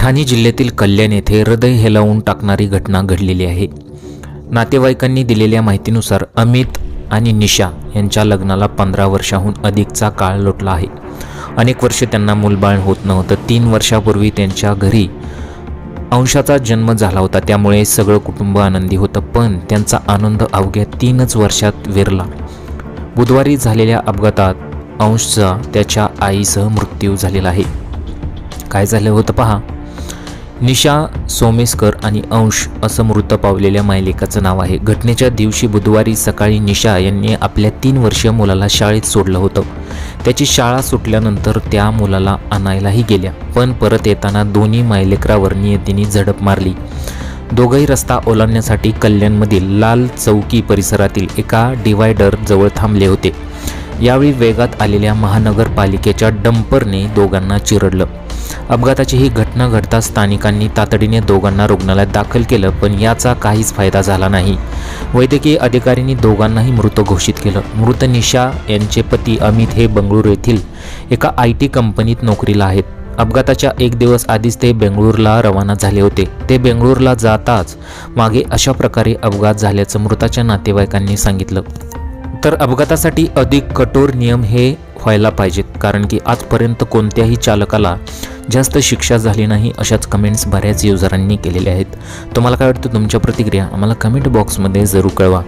ठाणे जिल्ह्यातील कल्याण येथे हृदय हेलावून टाकणारी घटना घडलेली आहे. नातेवाईकांनी दिलेल्या माहितीनुसार अमित आणि निशा यांच्या लग्नाला पंधरा वर्षाहून अधिकचा काळ लोटला आहे. अनेक वर्ष त्यांना मूलबाळ होत नव्हतं. तीन वर्षापूर्वी त्यांच्या घरी अंशाचा जन्म झाला होता. त्यामुळे सगळं कुटुंब आनंदी होतं पण त्यांचा आनंद अवघ्या तीनच वर्षात विरला. बुधवारी झालेल्या अपघातात अंशचा त्याच्या आईसह मृत्यू झालेला आहे. काय झालं होतं पहा. निशा सोमेस्कर आणि अंश असं मृत पावलेल्या मायलेकाचं नाव आहे. घटनेच्या दिवशी बुधवारी सकाळी निशा यांनी आपल्या तीन वर्षीय मुलाला शाळेत सोडलं होतं. त्याची शाळा सुटल्यानंतर त्या मुलाला आणायलाही गेल्या पण परत येताना दोन्ही मायलेकरावर नियतीने झडप मारली. दोघंही रस्ता ओलांडण्यासाठी कल्याणमधील लाल चौकी परिसरातील एका डिवायडर जवळ थांबले होते. यावेळी वेगात आलेल्या महानगरपालिकेच्या डंपरने दोघांना चिरडलं. अपघाताची ही घटना घडता स्थानिकांनी तातडीने दोघांना रुग्णालयात दाखल केलं पण याचा काहीच फायदा झाला नाही. वैद्यकीय अधिकाऱ्यांनी दोघांनाही मृत घोषित केलं. मृत निशा यांचे पती अमित हे बंगळुरू येथील एका आय टी कंपनीत नोकरीला आहेत. अपघाताच्या एक दिवस आधीच ते बेंगळूरला रवाना झाले होते. ते बेंगळूरला जाताच मागे अशा प्रकारे अपघात झाल्याचं मृताच्या नातेवाईकांनी सांगितलं. तर अपघातासाठी अधिक कठोर नियम हे व्हायला पाहिजेत कारण की आजपर्यंत कोणत्याही चालकाला जास्त शिक्षा झाली नाही अशाच कमेंट्स बऱ्याच युजरांनी केलेल्या आहेत. तुम्हाला काय वाटतं? तुमच्या प्रतिक्रिया आम्हाला कमेंट बॉक्समध्ये जरूर कळवा.